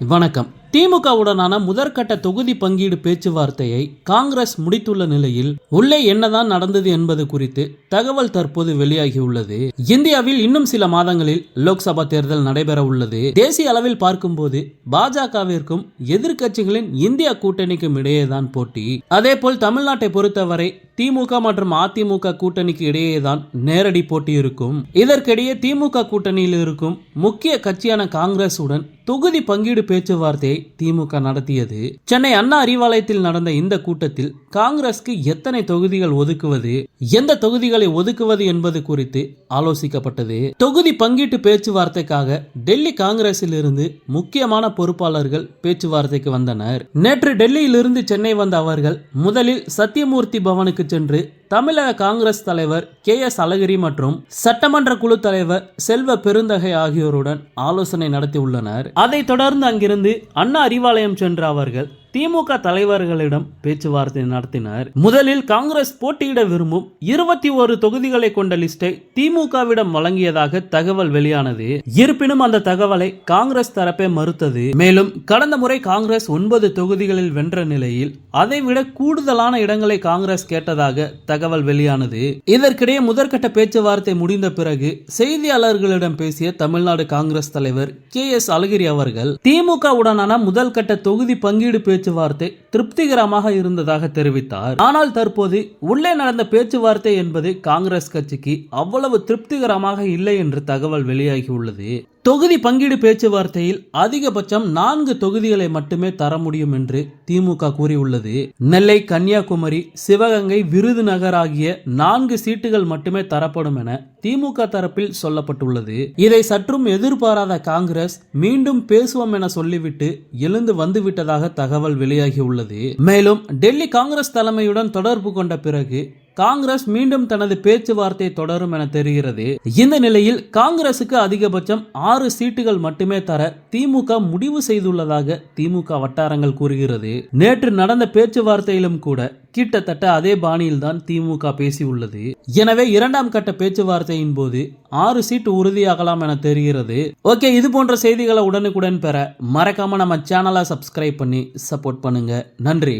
வணக்கம். திமுகவுடனான முதற்கட்ட தொகுதி பங்கீடு பேச்சுவார்த்தையை காங்கிரஸ் முடித்துள்ள நிலையில் உள்ளே என்னதான் நடந்தது என்பது குறித்து தகவல் தற்போது வெளியாகியுள்ளது. இந்தியாவில் இன்னும் சில மாதங்களில் லோக்சபா தேர்தல் நடைபெற உள்ளது. தேசிய அளவில் பார்க்கும்போது பாஜகவிற்கும் எதிர்க்கட்சிகளின் இந்தியா கூட்டணிக்கும் இடையேதான் போட்டி. அதேபோல் தமிழ்நாட்டை பொறுத்தவரை திமுக மற்றும் அதிமுக கூட்டணிக்கு இடையேதான் நேரடி போட்டி இருக்கும். இதற்கிடையே திமுக கூட்டணியில் இருக்கும் முக்கிய கட்சியான காங்கிரசுடன் தொகுதி பங்கீடு பேச்சுவார்த்தையை திமுக நடத்தியது. சென்னை அண்ணா அறிவாலயத்தில் நடந்த இந்த கூட்டத்தில் காங்கிரஸ்க்கு எத்தனை தொகுதிகள் ஒதுக்குவது எந்த தொகுதிகளை ஒதுக்குவது என்பது குறித்து ஆலோசிக்கப்பட்டது. தொகுதி பங்கீட்டு பேச்சுவார்த்தைக்காக டெல்லி காங்கிரஸில் இருந்து முக்கியமான பொறுப்பாளர்கள் பேச்சுவார்த்தைக்கு வந்தனர். நேற்று டெல்லியிலிருந்து சென்னை வந்த அவர்கள் முதலில் சத்தியமூர்த்தி பவனுக்கு சென்று தமிழக காங்கிரஸ் தலைவர் கே எஸ் அழகிரி மற்றும் சட்டமன்ற குழு தலைவர் செல்வ பெருந்தகை ஆகியோருடன் ஆலோசனை நடத்தியுள்ளனர். அதைத் தொடர்ந்து அங்கிருந்து அண்ணா அறிவாலயம் சென்ற அவர்கள் திமுக தலைவர்களிடம் பேச்சுவார்த்தை நடத்தினர். முதலில் காங்கிரஸ் போட்டியிட விரும்பும் இருபத்தி ஒரு தொகுதிகளை கொண்ட லிஸ்டை திமுகவிடம் வழங்கியதாக தகவல் வெளியானது. இருப்பினும் அந்த தகவலை காங்கிரஸ் தரப்பே மறுத்தது. மேலும் கடந்த முறை காங்கிரஸ் ஒன்பது தொகுதிகளில் வென்ற நிலையில் அதைவிட கூடுதலான இடங்களை காங்கிரஸ் கேட்டதாக தகவல் வெளியானது. இதற்கிடையே முதற்கட்ட பேச்சுவார்த்தை முடிந்த பிறகு செய்தியாளர்களிடம் பேசிய தமிழ்நாடு காங்கிரஸ் தலைவர் கே எஸ் அழகிரி அவர்கள் திமுக உடனான முதல் கட்ட தொகுதி பங்கீடு பேச்சு பேச்சுவார்த்தை திருப்திகரமாக இருந்ததாக தெரிவித்தார். ஆனால் தற்போது உள்ளே நடந்த பேச்சுவார்த்தை என்பது காங்கிரஸ் கட்சிக்கு அவ்வளவு திருப்திகரமாக இல்லை என்று தகவல் வெளியாகியுள்ளது தொகுதி பங்கீடு பேச்சுவார்த்தையில் அதிகபட்சம் நான்கு தொகுதிகளை மட்டுமே தர முடியும் என்று திமுக கூறியுள்ளது. நெல்லை கன்னியாகுமரி சிவகங்கை விருதுநகர் ஆகிய நான்கு சீட்டுகள் மட்டுமே தரப்படும் என திமுக தரப்பில் சொல்லப்பட்டுள்ளது. இதை சற்றும் எதிர்பாராத காங்கிரஸ் மீண்டும் பேசுவோம் என சொல்லிவிட்டு எழுந்து வந்துவிட்டதாக தகவல் வெளியாகியுள்ளது. மேலும் டெல்லி காங்கிரஸ் தலைமையுடன் தொடர்பு கொண்ட பிறகு காங்கிரஸ் மீண்டும் தனது பேச்சுவார்த்தை தொடரும் என தெரிகிறது. இந்த நிலையில் காங்கிரசுக்கு அதிகபட்சம் ஆறு சீட்டுகள் மட்டுமே தர திமுக முடிவு செய்துள்ளதாக திமுக வட்டாரங்கள் கூறுகிறது. நேற்று நடந்த பேச்சுவார்த்தையிலும் கூட கிட்டத்தட்ட அதே பாணியில் தான் திமுக பேசியுள்ளது. எனவே இரண்டாம் கட்ட பேச்சுவார்த்தையின் போது ஆறு சீட்டு உறுதியாகலாம் என தெரிகிறது. ஓகே இது போன்ற செய்திகளை உடனுக்குடன் பெற மறக்காம நம்ம சேனலை சப்ஸ்கிரைப் பண்ணி சப்போர்ட் பண்ணுங்க. நன்றி.